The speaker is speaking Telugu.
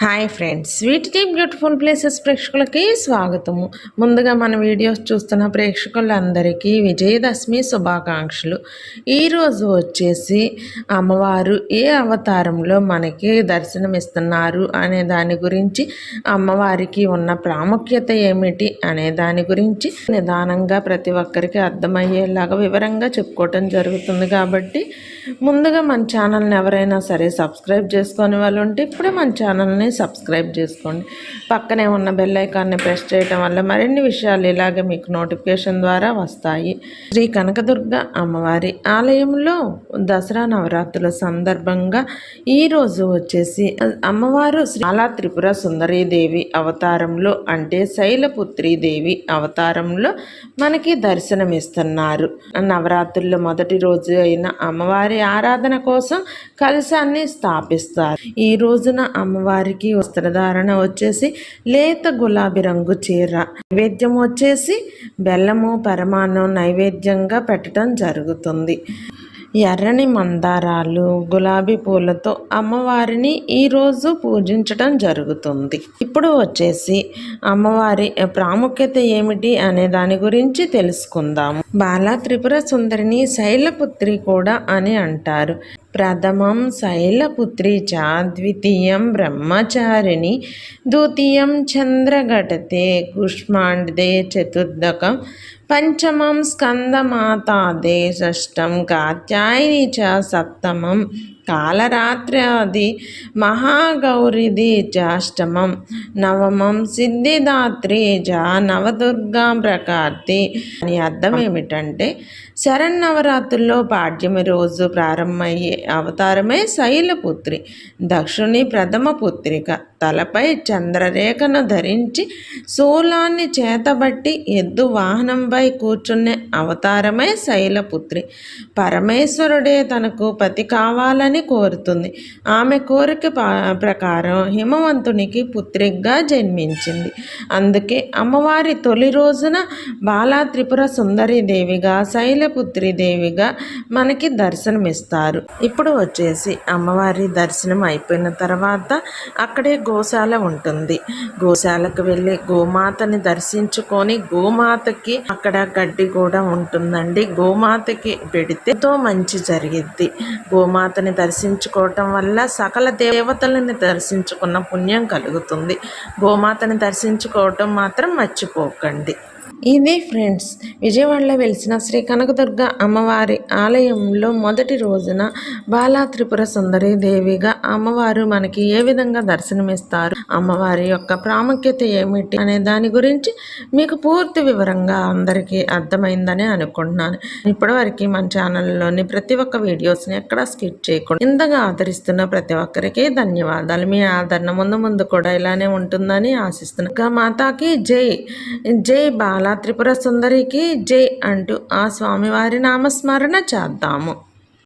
హాయ్ ఫ్రెండ్స్ వీటికి బ్యూటిఫుల్ ప్లేసెస్ ప్రేక్షకులకి స్వాగతము. ముందుగా మన వీడియోస్ చూస్తున్న ప్రేక్షకులందరికీ విజయదశమి శుభాకాంక్షలు. ఈరోజు వచ్చేసి అమ్మవారు ఏ అవతారంలో మనకి దర్శనమిస్తున్నారు అనే దాని గురించి అమ్మవారికి ఉన్న ప్రాముఖ్యత ఏమిటి అనే దాని గురించి నిదానంగా ప్రతి ఒక్కరికి అర్థమయ్యేలాగా వివరంగా చెప్పుకోవటం జరుగుతుంది కాబట్టి ముందుగా మన ఛానల్ని ఎవరైనా సరే సబ్స్క్రైబ్ చేసుకొని వాళ్ళు ఉంటే ఇప్పుడే మన ఛానల్ని సబ్స్క్రైబ్ చేసుకోండి. పక్కనే ఉన్న బెల్ ఐకాన్ని ప్రెస్ చేయడం వల్ల మరిన్ని విషయాలు ఇలాగే మీకు నోటిఫికేషన్ ద్వారా వస్తాయి. శ్రీ కనకదుర్గ అమ్మవారి ఆలయంలో దసరా నవరాత్రుల సందర్భంగా ఈరోజు వచ్చేసి అమ్మవారు శ్రీలా త్రిపుర సుందరీదేవి అవతారంలో అంటే శైలపుత్రీదేవి అవతారంలో మనకి దర్శనమిస్తున్నారు. నవరాత్రుల్లో మొదటి రోజు అయిన అమ్మవారి ఆరాధన కోసం కలశాన్ని స్థాపిస్తారు. ఈ రోజున అమ్మవారికి వస్త్రధారణ వచ్చేసి లేత గులాబీ రంగు చీర. నైవేద్యం వచ్చేసి బెల్లము పరమాన్నం నైవేద్యంగా పెట్టడం జరుగుతుంది. ఎర్రని మందారాలు గులాబీ పూలతో అమ్మవారిని ఈరోజు పూజించడం జరుగుతుంది. ఇప్పుడు వచ్చేసి అమ్మవారి ప్రాముఖ్యత ఏమిటి అనే దాని గురించి తెలుసుకుందాము. బాలా త్రిపుర సుందరిని శైలపుత్రి కూడా అని అంటారు. ప్రథమం శైలపుత్రి చ ద్వితీయం బ్రహ్మచారిణి ద్వితీయం చంద్రఘటతే కుష్మాండే చతుర్దకం పంచమం స్కందమాతాదే షష్టం కాత్యాయని చ సప్తమం కాలరాత్రాది మహాగౌరిది చాష్టమం నవమం సిద్ధిదాత్రి జ నవదుర్గా ప్రకార్తి. అని అర్థం ఏమిటంటే శరన్నవరాత్రుల్లో పాడ్యమి రోజు ప్రారంభమయ్యే అవతారమే శైలపుత్రి దక్షుని ప్రథమ పుత్రిక. తలపై చంద్రరేఖను ధరించి శూలాన్ని చేతబట్టి ఎద్దు వాహనంపై కూర్చునే అవతారమే శైలపుత్రి. పరమేశ్వరుడే తనకు పతి కావాలని కోరుతుంది. ఆమె కోరిక ప్రకారం హిమవంతునికి పుత్రిగా జన్మించింది. అందుకే అమ్మవారి తొలి రోజున బాలా త్రిపుర సుందరి దేవిగా శైలపుత్రి దేవిగా మనకి దర్శనమిస్తారు. ఇప్పుడు వచ్చేసి అమ్మవారి దర్శనం అయిపోయిన తర్వాత అక్కడే గోశాల ఉంటుంది. గోశాలకు వెళ్ళి గోమాతని దర్శించుకొని గోమాతకి అక్కడ గడ్డి కూడా ఉంటుందండి. గోమాతకి పెడితే ఎంతో మంచి జరిగిద్ది. గోమాతని దర్శించుకోవటం వల్ల సకల దేవతలని దర్శించుకున్న పుణ్యం కలుగుతుంది. గోమాతని దర్శించుకోవటం మాత్రం మర్చిపోకండి. ఇది ఫ్రెండ్స్ విజయవాడలో వెలిసిన శ్రీ కనకదుర్గ అమ్మవారి ఆలయంలో మొదటి రోజున బాలా త్రిపుర సుందరి దేవిగా అమ్మవారు మనకి ఏ విధంగా దర్శనమిస్తారు? అమ్మవారి యొక్క ప్రాముఖ్యత ఏమిటి అనే దాని గురించి మీకు పూర్తి వివరంగా అందరికీ అర్థమైందని అనుకుంటున్నాను. ఇప్పటివరకు మన ఛానల్లోని ప్రతి ఒక్క వీడియోస్ని ఎక్కడా స్కిప్ చేయకుండా ఇంతగా ఆదరిస్తున్న ప్రతి ఒక్కరికి ధన్యవాదాలు. మీ ఆదరణ ముందు ముందు కూడా ఇలానే ఉంటుందని ఆశిస్తున్నాను. మాతాకి జై జై బాలా త్రిపుర సుందరికి జై అంటూ ఆ స్వామివారి నామస్మరణ చేద్దాము.